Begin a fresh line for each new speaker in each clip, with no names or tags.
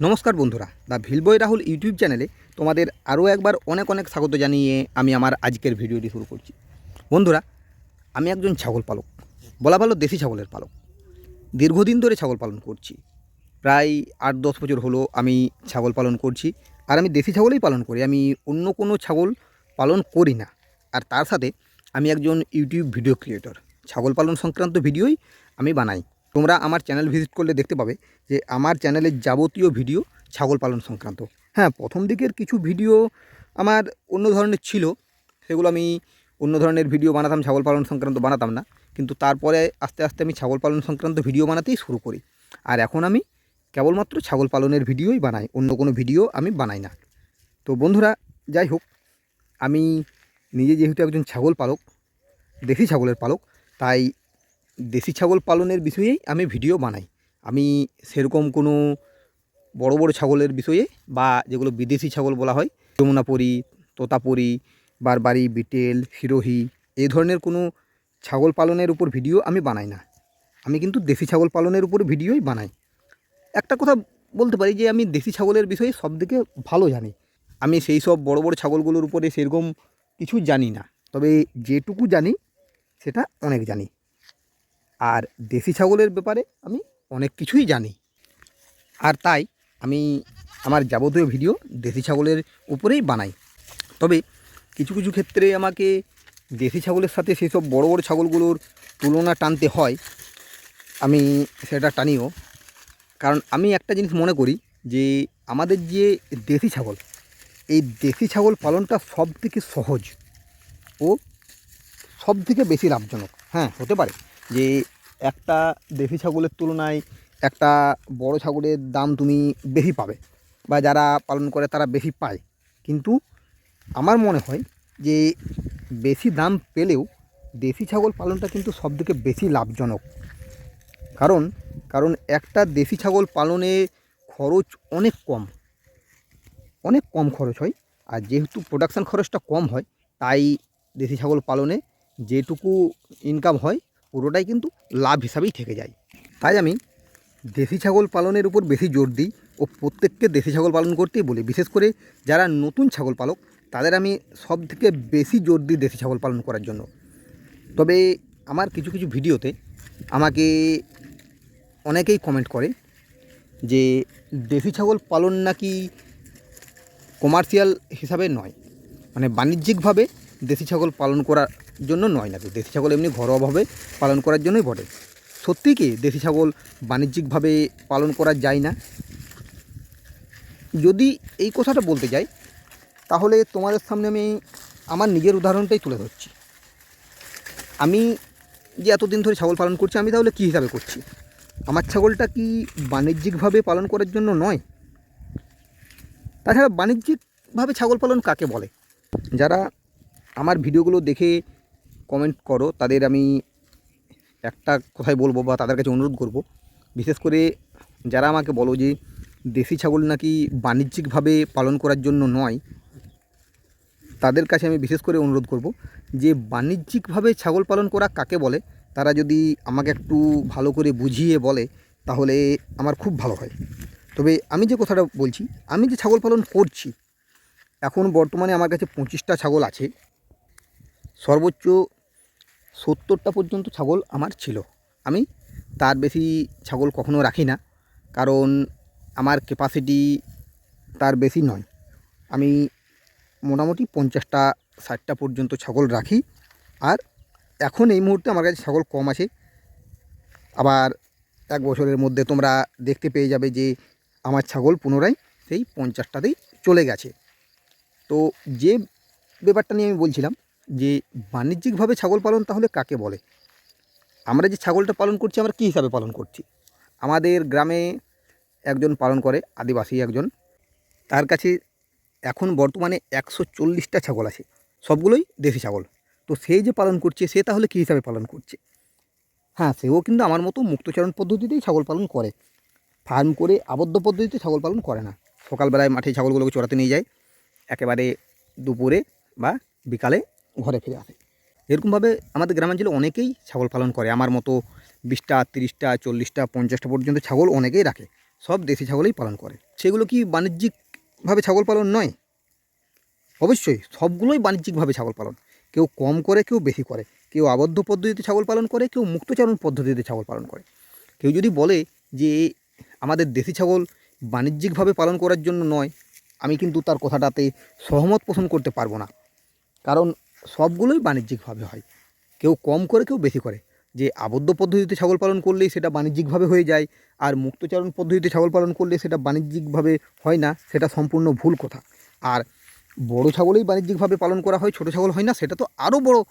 নমস্কার বন্ধুরা the ভিলবয় Rahul YouTube চ্যানেলে তোমাদের আরও একবার অনেক অনেক স্বাগত জানিয়ে আমি আমার আজকের ভিডিওটি শুরু করছি। বন্ধুরা, আমি একজন ছাগল পালক, বলা ভালো দেশি ছাগলের পালক। দীর্ঘদিন ধরে ছাগল পালন করছি। প্রায় আট দশ বছর হলো আমি ছাগল পালন করছি আর আমি দেশি ছাগলই পালন করি। আমি অন্য কোনো ছাগল পালন করি না। আর তার সাথে আমি একজন ইউটিউব ভিডিও ক্রিয়েটর। ছাগল পালন সংক্রান্ত ভিডিওই আমি বানাই। তোমরা আমার চ্যানেল ভিজিট করলে দেখতে পাবে যে আমার চ্যানেলের যাবতীয় ভিডিও ছাগল পালন সংক্রান্ত। হ্যাঁ প্রথম দিকের কিছু ভিডিও আমার অন্য ধরনের ছিল। সেগুলো আমি অন্য ধরনের ভিডিও বানাতাম, ছাগল পালন সংক্রান্ত বানাতাম না। কিন্তু তারপরে আস্তে আস্তে আমি ছাগল পালন সংক্রান্ত ভিডিও বানাতেই শুরু করি। আর এখন আমি কেবলমাত্র ছাগল পালনের ভিডিওই বানাই, অন্য কোনো ভিডিও আমি বানাই না। তো বন্ধুরা, যাই হোক, আমি নিজে যেহেতু একজন ছাগল পালক, দেশি ছাগলের পালক, তাই দেশি ছাগল পালনের বিষয়েই আমি ভিডিও বানাই। আমি সেরকম কোনো বড় বড় ছাগলের বিষয়ে বা যেগুলো বিদেশি ছাগল বলা হয়, যমুনাপুরি, তোতাপুরি, বারবারি, বিটেল হিরোহি এই ধরনের কোনো ছাগল পালনের উপর ভিডিও আমি বানাই না। আমি কিন্তু দেশি ছাগল পালনের উপর ভিডিওই বানাই। একটা কথা বলতে পারি যে আমি দেশি ছাগলের বিষয়ে সব থেকে ভালো জানি। আমি সেই সব বড় বড় ছাগলগুলোর উপরে সেরকম কিছু জানি না। তবে যেটুকু জানি, সেটা অনেক জানি। আর দেশি ছাগলের ব্যাপারে আমি অনেক কিছুই জানি। আর তাই আমি আমার যাবতীয় ভিডিও দেশি ছাগলের উপরেই বানাই। তবে কিছু কিছু ক্ষেত্রে আমাকে দেশি ছাগলের সাথে সেসব বড় বড় ছাগলগুলোর তুলনা টানতে হয়। আমি সেটা টানিও। কারণ আমি একটা জিনিস মনে করি যে আমাদের যে দেশি ছাগল, এই দেশি ছাগল পালনটা সব থেকে সহজ ও সব থেকে বেশি লাভজনক। হ্যাঁ হতে পারে। যে একটা দেশি ছাগলের তুলনায় একটা বড় ছাগলের দাম তুমি বেশি পাবে বা যারা পালন করে তারা বেশি পায়। কিন্তু আমার মনে হয় যে বেশি দাম পেলেও দেশি ছাগল পালনটা কিন্তু সবথেকে বেশি লাভজনক। কারণ কারণ একটা দেশি ছাগল পালনে খরচ অনেক কম। অনেক কম খরচ হয় আর যেহেতু প্রোডাকশান খরচটা কম হয়, তাই দেশি ছাগল পালনে যেটুকু ইনকাম হয় পুরোটাই কিন্তু লাভ হিসাবেই থেকে যায়। তাই আমি দেশি ছাগল পালনের উপর বেশি জোর দিই ও প্রত্যেককে দেশি ছাগল পালন করতেই বলি। বিশেষ করে যারা নতুন ছাগল পালক, তাদের আমি সব থেকে বেশি জোর দিই দেশি ছাগল পালন করার জন্য। তবে আমার কিছু কিছু ভিডিওতে আমাকে অনেকেই কমেন্ট করে যে দেশি ছাগল পালন নাকি কমার্শিয়াল হিসাবে নয়। মানে বাণিজ্যিকভাবে দেশি ছাগল পালন করার জন্য নয় নাকি দেশি ছাগল এমনি ঘরোয়াভাবে পালন করার জন্যই বটে। সত্যি কি দেশি ছাগল বাণিজ্যিকভাবে পালন করা যায় না? যদি এই কথাটা বলতে যাই, তাহলে তোমাদের সামনে আমি আমার নিজের উদাহরণটাই তুলে ধরছি। আমি যে এতদিন ধরে ছাগল পালন করছি, আমি তাহলে কী হিসাবে করছি? আমার ছাগলটা কি বাণিজ্যিকভাবে পালন করার জন্য নয়? তাছাড়া বাণিজ্যিকভাবে ছাগল পালন কাকে বলে? যারা আমার ভিডিওগুলো দেখে কমেন্ট করো, তাদের আমি একটা কথাই বলব বা তাদের কাছে অনুরোধ করব। বিশেষ করে যারা আমাকে বলো যে দেশি ছাগল নাকি বাণিজ্যিকভাবে পালন করার জন্য নয়, তাদের কাছে আমি বিশেষ করে অনুরোধ করব যে বাণিজ্যিকভাবে ছাগল পালন করা কাকে বলে, তারা যদি আমাকে একটু ভালো করে বুঝিয়ে বলে, তাহলে আমার খুব ভালো হয়। তবে আমি যে কথাটা বলছি, আমি যে ছাগল পালন করছি, এখন বর্তমানে আমার কাছে পঁচিশটা ছাগল আছে। সর্বোচ্চ সত্তরটা পর্যন্ত ছাগল আমার ছিল। আমি তার বেশি ছাগল কখনো রাখি না, কারণ আমার ক্যাপাসিটি তার বেশি নয়। আমি মোটামুটি পঞ্চাশটা, ষাটটা পর্যন্ত ছাগল রাখি। আর এখন এই মুহূর্তে আমার কাছে ছাগল কম আছে। আবার এক বছরের মধ্যে তোমরা দেখতে পেয়ে যাবে যে আমার ছাগল পুনরায় সেই পঞ্চাশটাতেই চলে গেছে। তো যে ব্যাপারটা নিয়ে আমি বলছিলাম যে বাণিজ্যিকভাবে ছাগল পালন তাহলে কাকে বলে? আমরা যে ছাগলটা পালন করছি, আমরা কী হিসাবে পালন করছি? আমাদের গ্রামে একজন পালন করে, আদিবাসী একজন। তার কাছে এখন বর্তমানে একশো চল্লিশটা ছাগল আছে, সবগুলোই দেশি ছাগল। তো সেই যে পালন করছে, সে তাহলে কী হিসাবে পালন করছে? হ্যাঁ সেও কিন্তু আমার মতো মুক্তচরণ পদ্ধতিতেই ছাগল পালন করে। ফার্ম করে আবদ্ধ পদ্ধতিতে ছাগল পালন করে না। সকালবেলায় মাঠে ছাগলগুলোকে চড়াতে নিয়ে যায়। একেবারে দুপুরে বা বিকালে ঘরে ফিরে আসে। এরকমভাবে আমাদের গ্রামাঞ্চলে অনেকেই ছাগল পালন করে। আমার মতো বিশটা, তিরিশটা, চল্লিশটা, পঞ্চাশটা পর্যন্ত ছাগল অনেকেই রাখে। সব দেশি ছাগলেই পালন করে। সেগুলো কি বাণিজ্যিকভাবে ছাগল পালন নয়? অবশ্যই সবগুলোই বাণিজ্যিকভাবে ছাগল পালন। কেউ কম করে, কেউ বেশি করে। কেউ আবদ্ধ পদ্ধতিতে ছাগল পালন করে, কেউ মুক্তচারণ পদ্ধতিতে ছাগল পালন করে। কেউ যদি বলে যে আমাদের দেশি ছাগল বাণিজ্যিকভাবে পালন করার জন্য নয়, আমি কিন্তু তার কথাটাতে সহমত পোষণ করতে পারব না। কারণ সবগুলোই বাণিজ্যিকভাবে হয়। কেউ কম করে, কেউ বেশি করে। যে আবদ্ধ পদ্ধতিতে ছাগল পালন করলেই সেটা বাণিজ্যিকভাবে হয়ে যায়, আর মুক্তচারণ পদ্ধতিতে ছাগল পালন করলে সেটা বাণিজ্যিকভাবে হয় না, সেটা সম্পূর্ণ ভুল কথা। আর বড় ছাগলেই বাণিজ্যিকভাবে পালন করা হয়, ছোট ছাগল হয় না, সেটা তো আরও বড়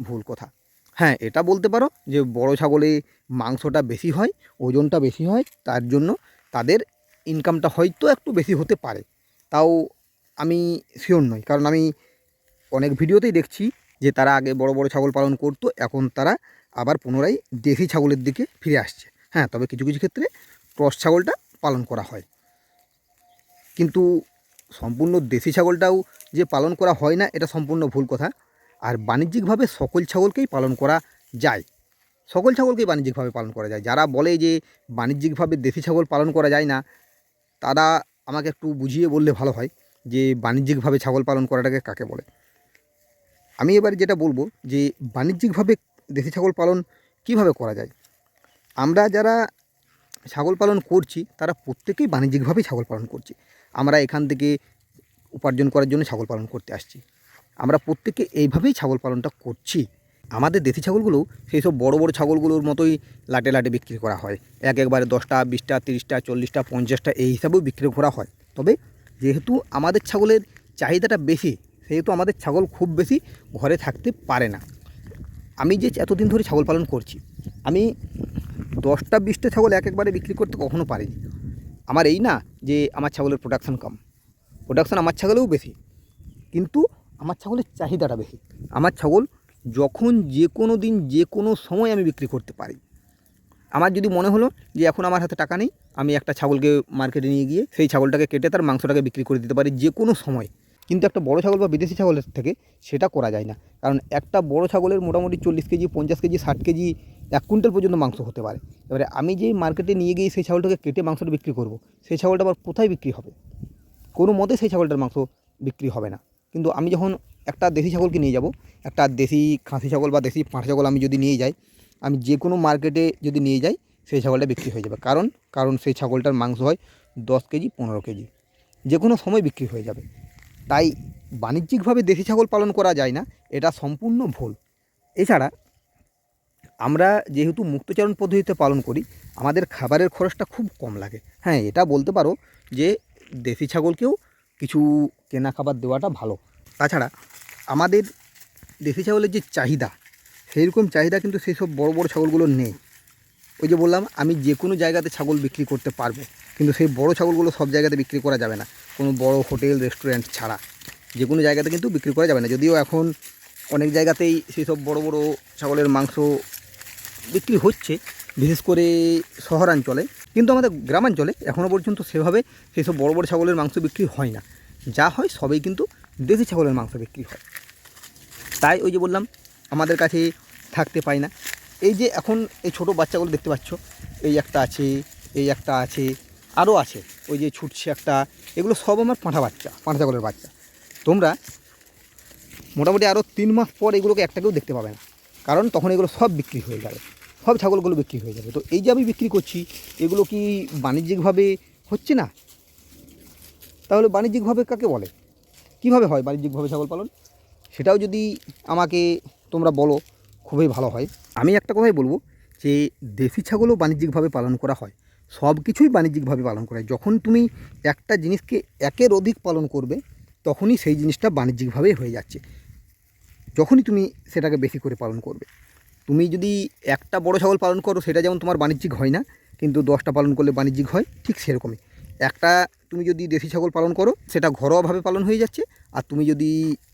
ভুল কথা। হ্যাঁ এটা বলতে পারো যে বড় ছাগলে মাংসটা বেশি হয়, ওজনটা বেশি হয়, তার জন্য তাদের ইনকামটা হয়তো একটু বেশি হতে পারে। তাও আমি শিওর নই, কারণ আমি অনেক ভিডিওতেই দেখছি যে তারা আগে বড় বড় ছাগল পালন করতো, এখন তারা আবার পুনরায় দেশি ছাগলের দিকে ফিরে আসছে। হ্যাঁ তবে কিছু কিছু ক্ষেত্রে ক্রস ছাগলটা পালন করা হয়। কিন্তু সম্পূর্ণ দেশি ছাগলটাও যে পালন করা হয় না, এটা সম্পূর্ণ ভুল কথা। আর বাণিজ্যিকভাবে সকল ছাগলকেই পালন করা যায়। সকল ছাগলকেই বাণিজ্যিকভাবে পালন করা যায়। যারা বলে যে বাণিজ্যিকভাবে দেশি ছাগল পালন করা যায় না, তারা আমাকে একটু বুঝিয়ে বললে ভালো হয় যে বাণিজ্যিকভাবে ছাগল পালন করাটাকে কাকে বলে। আমি এবার যেটা বলব যে বাণিজ্যিকভাবে দেশি ছাগল পালন কীভাবে করা যায়? আমরা যারা ছাগল পালন করছি, তারা প্রত্যেকেই বাণিজ্যিকভাবেই ছাগল পালন করছি। আমরা এখান থেকে উপার্জন করার জন্য ছাগল পালন করতে আসছি। আমরা প্রত্যেকে এইভাবেই ছাগল পালনটা করছি। আমাদের দেশি ছাগলগুলো সেই সব বড়ো বড়ো ছাগলগুলোর মতোই লাটে লাটে বিক্রি করা হয়। এক একবারে দশটা, বিশটা, তিরিশটা, চল্লিশটা, পঞ্চাশটা এই হিসাবেও বিক্রি করা হয়। তবে যেহেতু আমাদের ছাগলের চাহিদাটা বেশি সেহেতু আমাদের ছাগল খুব বেশি ঘরে থাকতে পারে না। আমি যে এতদিন ধরে ছাগল পালন করছি, আমি দশটা, বিশটা ছাগল এক একবারে বিক্রি করতে কখনো পারিনি। আমার এই না যে আমার ছাগলের প্রোডাকশান কম। প্রোডাকশান আমার ছাগলেও বেশি, কিন্তু আমার ছাগলের চাহিদাটা বেশি। আমার ছাগল যখন যে কোনো দিন, যে কোনো সময় আমি বিক্রি করতে পারি। আমার যদি মনে হলো যে এখন আমার হাতে টাকা নেই, আমি একটা ছাগলকে মার্কেটে নিয়ে গিয়ে সেই ছাগলটাকে কেটে তার মাংসটাকে বিক্রি করে দিতে পারি যে কোনো সময়। কিন্তু একটা বড় ছাগল বা বিদেশি ছাগলের থেকে সেটা করা যায় না। কারণ একটা বড় ছাগলের মোটামুটি চল্লিশ কেজি, পঞ্চাশ কেজি, ষাট কেজি, এক কুইন্টাল পর্যন্ত মাংস হতে পারে। এবারে আমি যেই মার্কেটে নিয়ে গিয়ে সেই ছাগলটাকে কেটে মাংসটা বিক্রি করব, সেই ছাগলটা আবার কোথায় বিক্রি হবে? কোনো মতে সেই ছাগলটার মাংস বিক্রি হবে না। কিন্তু আমি যখন একটা দেশি ছাগলকে নিয়ে যাব, একটা দেশি খাসি ছাগল বা দেশি পাঁঠা ছাগল আমি যদি নিয়ে যাই, আমি যে কোনো মার্কেটে যদি নিয়ে যাই, সেই ছাগলটা বিক্রি হয়ে যাবে। কারণ কারণ সেই ছাগলটার মাংস হয় দশ কেজি, পনেরো কেজি। যে কোনো সময় বিক্রি হয়ে যাবে। তাই বাণিজ্যিকভাবে দেশি ছাগল পালন করা যায় না, এটা সম্পূর্ণ ভুল। এছাড়া আমরা যেহেতু মুক্তচারণ পদ্ধতিতে পালন করি, আমাদের খাবারের খরচটা খুব কম লাগে। হ্যাঁ এটা বলতে পারো যে দেশি ছাগলকেও কিছু কেনা খাবার দেওয়াটা ভালো। তাছাড়া আমাদের দেশি ছাগলের যে চাহিদা সেই রকম চাহিদা কিন্তু সেই সব বড়ো বড়ো ছাগলগুলোর নেই। ওই যে বললাম, আমি যে কোনো জায়গাতে ছাগল বিক্রি করতে পারব, কিন্তু সেই বড় ছাগলগুলো সব জায়গাতে বিক্রি করা যাবে না। কোনো বড় হোটেল, রেস্টুরেন্ট ছাড়া। যে কোনো জায়গাতে কিন্তু বিক্রি করা যাবে না। যদিও এখন অনেক জায়গাতেই সেই সব বড়ো বড়ো ছাগলের মাংস বিক্রি হচ্ছে, বিশেষ করে শহরাঞ্চলে। কিন্তু আমাদের গ্রামাঞ্চলে এখনও পর্যন্ত সেভাবে সেই সব বড়ো বড়ো ছাগলের মাংস বিক্রি হয় না। যা হয় সবই কিন্তু দেশি ছাগলের মাংস বিক্রি হয়। তাই ওই যে বললাম, আমাদের কাছে থাকতে পায় না। এই যে এখন এই ছোট বাচ্চাগুলো দেখতে পাচ্ছ, এই একটা আছে, এই একটা আছে আরও আছে, ওই যে ছুটছে একটা, এগুলো সব আমার পাঁঠা বাচ্চা, পাঁঠা ছাগলের বাচ্চা। তোমরা মোটামুটি আরও তিন মাস পর এগুলোকে একটাকেও দেখতে পাবে না, কারণ তখন এগুলো সব বিক্রি হয়ে যাবে, সব ছাগলগুলো বিক্রি হয়ে যাবে। তো এই যে আমি বিক্রি করছি, এগুলো কি বাণিজ্যিকভাবে হচ্ছে না? তাহলে বাণিজ্যিকভাবে কাকে বলে? কীভাবে হয় বাণিজ্যিকভাবে ছাগল পালন? সেটাও যদি আমাকে তোমরা বলো, খুবই ভালো হয়। আমি একটা কথাই বলব যে দেশি ছাগলও বাণিজ্যিকভাবে পালন করা হয়। সব কিছুই বাণিজ্যিকভাবে পালন করা হয়। যখন তুমি একটা জিনিসকে একের অধিক পালন করবে, তখনই সেই জিনিসটা বাণিজ্যিকভাবেই হয়ে যাচ্ছে। যখনই তুমি সেটাকে বেশি করে পালন করবে। তুমি যদি একটা বড় ছাগল পালন করো, সেটা যেমন তোমার বাণিজ্যিক হয় না, কিন্তু দশটা পালন করলে বাণিজ্যিক হয়, ঠিক সেরকমই। একটা তুমি যদি দেশি ছাগল পালন করো, সেটা ঘরোয়াভাবে পালন হয়ে যাচ্ছে, আর তুমি যদি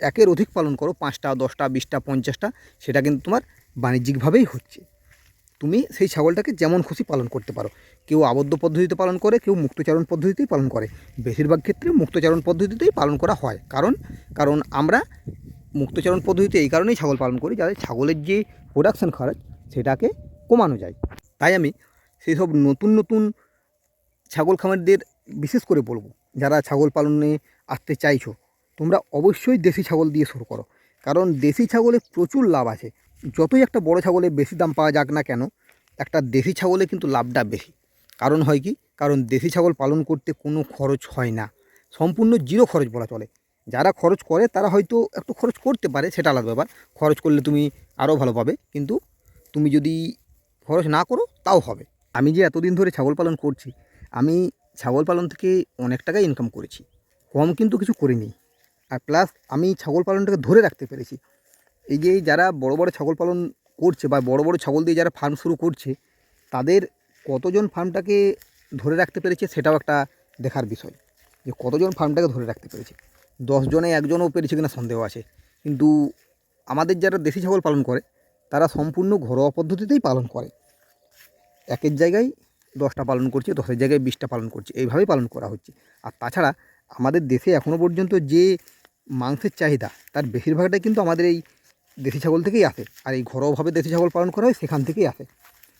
একের অধিক পালন করো, পাঁচটা, দশটা, বিশটা, পঞ্চাশটা, সেটা কিন্তু তোমার বাণিজ্যিকভাবেই হচ্ছে। তুমি সেই ছাগলটাকে যেমন খুশি পালন করতে পারো। কেউ আবদ্ধ পদ্ধতিতে পালন করে, কেউ মুক্তচারণ পদ্ধতিতেই পালন করে। বেশিরভাগ ক্ষেত্রে মুক্তচারণ পদ্ধতিতেই পালন করা হয়। কারণ কারণ আমরা মুক্তচারণ পদ্ধতিতে এই কারণেই ছাগল পালন করি, যাতে ছাগলের যে প্রোডাকশান খরচ সেটাকে কমানো যায়। তাই আমি সেই সব নতুন নতুন ছাগল খামারদের বিশেষ করে বলব, যারা ছাগল পালনে আসতে চাইছো, তোমরা অবশ্যই দেশি ছাগল দিয়ে শুরু করো। কারণ দেশি ছাগলে প্রচুর লাভ আছে। যতই একটা বড় ছাগলে বেশি দাম পাওয়া যাক না কেন, একটা দেশি ছাগলে কিন্তু লাভটা বেশি। কারণ হয় কি? কারণ দেশি ছাগল পালন করতে কোনো খরচ হয় না। সম্পূর্ণ জিরো খরচ বলা চলে। যারা খরচ করে, তারা হয়তো একটু খরচ করতে পারে, সেটা আলাদা ব্যাপার। খরচ করলে তুমি আরও ভালো পাবে। কিন্তু তুমি যদি খরচ না করো, তাও হবে। আমি যে এতদিন ধরে ছাগল পালন করছি, আমি ছাগল পালন থেকে অনেক টাকা ইনকাম করেছি। কম কিন্তু কিছু করিনি। আর প্লাস আমি ছাগল পালনটাকে ধরে রাখতে পেরেছি। এই যে যারা বড় বড় ছাগল পালন করছে বা বড় বড় ছাগল দিয়ে যারা ফার্ম শুরু করছে, তাদের কতজন ফার্মটাকে ধরে রাখতে পেরেছে সেটাও একটা দেখার বিষয়। যে কতজন ফার্মটাকে ধরে রাখতে পেরেছে? দশজনে একজনও পেরেছে কিনা সন্দেহ আছে। কিন্তু আমাদের যারা দেশি ছাগল পালন করে, তারা সম্পূর্ণ ঘরোয়া পদ্ধতিতেই পালন করে। একের জায়গায় দশটা পালন করছে, দশের জায়গায় বিশটা পালন করছে। এইভাবেই পালন করা হচ্ছে। আর তাছাড়া আমাদের দেশে এখনও পর্যন্ত যে মাংসের চাহিদা, তার বেশিরভাগটাই কিন্তু আমাদের এই দেশি ছাগল থেকেই আসে। আর এই ঘরোয়াভাবে দেশি ছাগল পালন করা হয়, সেখান থেকেই আসে।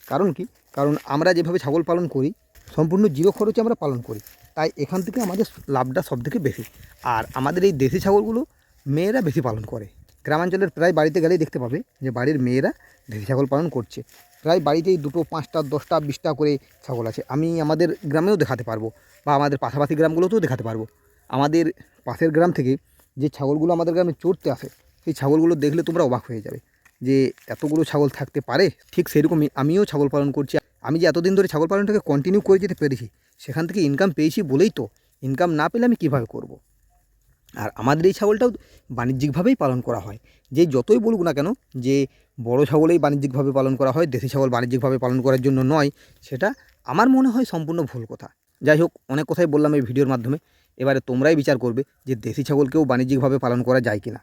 কারণ কি? কারণ আমরা যেভাবে ছাগল পালন করি, সম্পূর্ণ জিরো খরচে আমরা পালন করি। তাই এখান থেকে আমাদের লাভটা সব থেকে বেশি। আর আমাদের এই দেশি ছাগলগুলো মেয়েরা বেশি পালন করে। গ্রামাঞ্চলের প্রায় বাড়িতে গেলেই দেখতে পাবে যে বাড়ির মেয়েরা দেশি ছাগল পালন করছে। প্রায় বাড়িতেই দুটো, পাঁচটা, দশটা, বিশটা করে ছাগল আছে। আমি আমাদের গ্রামেও দেখাতে পারব বা আমাদের পাশাপাশি গ্রামগুলোতেও দেখাতে পারব। আমাদের পাশের গ্রাম থেকে যে ছাগলগুলো আমাদের গ্রামে চড়তে আসে সেই ছাগলগুলো দেখলে তোমরা অবাক হয়ে যাবে যে এতগুলো ছাগল থাকতে পারে। ঠিক সেরকমই আমিও ছাগল পালন করছি। আমি যে এতদিন ধরে ছাগল পালনটাকে কন্টিনিউ করে যেতে পেরেছি, সেখান থেকে ইনকাম পেয়েছি বলেই তো। ইনকাম না পেলে আমি কীভাবে করব। আর আমাদের এই ছাগলটাও বাণিজ্যিকভাবেই পালন করা হয়। যে যতই বলুক না কেন, যে বড় ছাগলেই বাণিজ্যিকভাবে পালন করা হয়, দেশি ছাগল বাণিজ্যিকভাবে পালন করার জন্য নয়, সেটা আমার মনে হয় সম্পূর্ণ ভুল কথা। যাই হোক, অনেক কথাই বললাম এই ভিডিওর মাধ্যমে। এবারে তোমরাই বিচার করবে যে দেশি ছাগলকেও বাণিজ্যিকভাবে পালন করা যায় কিনা।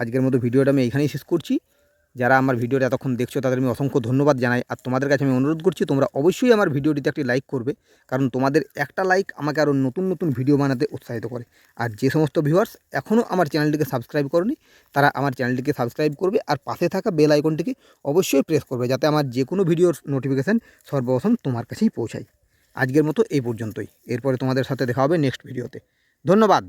আজকের মতো ভিডিওটা আমি এখানেই শেষ করছি। যারা আমার ভিডিওটা এতক্ষণ দেখছ, তাদের আমি অসংখ্য ধন্যবাদ জানাই। আর তোমাদের কাছে আমি অনুরোধ করছি, তোমরা অবশ্যই আমার ভিডিওটিতে একটি লাইক করবে, কারণ তোমাদের একটা লাইক আমাকে আরও নতুন নতুন ভিডিও বানাতে উৎসাহিত করে। আর যে সমস্ত ভিউয়ার্স এখনও আমার চ্যানেলটিকে সাবস্ক্রাইব করনি, তারা আমার চ্যানেলটিকে সাবস্ক্রাইব করবে আর পাশে থাকা বেল আইকনটিকে অবশ্যই প্রেস করবে, যাতে আমার যে কোনো ভিডিওর নোটিফিকেশান সর্বপ্রথম তোমার কাছেই পৌঁছায়। আজকের মতো এই পর্যন্তই। এরপরে তোমাদের সাথে দেখা হবে নেক্সট ভিডিওতে ধন্যবাদ।